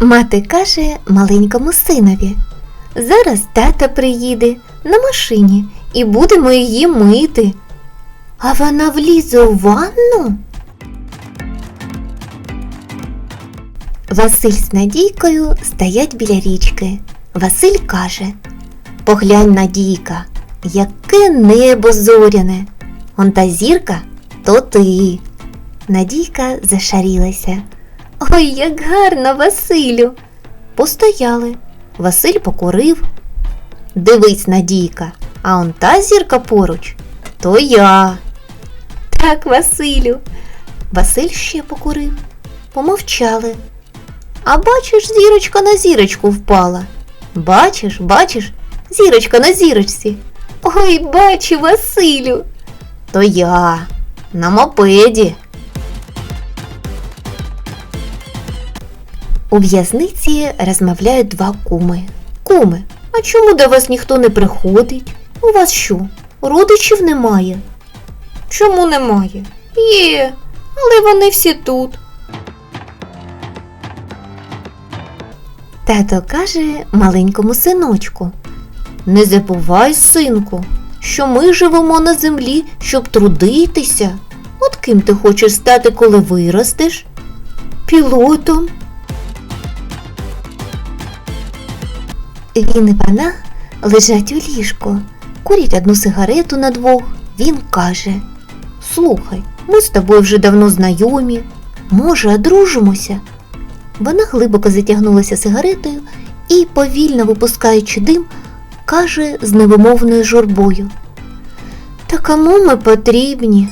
Мати каже маленькому синові. Зараз тата приїде на машині і будемо її мити. А вона влізе у ванну. Василь з Надійкою стоять біля річки. Василь каже: Поглянь, Надійка, яке небо зоряне. Он та зірка то ти. Надійка зашарілася. Ой, як гарно, Василю. Постояли. Василь покурив. Дивись, Надійка, а он та зірка поруч, то я. Так, Василю. Василь ще покурив. Помовчали. А бачиш, зірочка на зірочку впала. Бачиш, бачиш, зірочка на зірочці. Ой, бачу, Василю. То я на мопеді. У в'язниці розмовляють два куми. Куми, а чому до вас ніхто не приходить? У вас що, родичів немає? Чому немає? Є, але вони всі тут. Тато каже маленькому синочку. Не забувай, синку, що ми живемо на землі, щоб трудитися. От ким ти хочеш стати, коли виростеш? Пілотом. Він і вона лежать у ліжку, курять одну сигарету на двох. Він каже: Слухай, ми з тобою вже давно знайомі. Може, одружимося? Вона глибоко затягнулася сигаретою і, повільно випускаючи дим, каже з невимовною журбою. Та кому ми потрібні?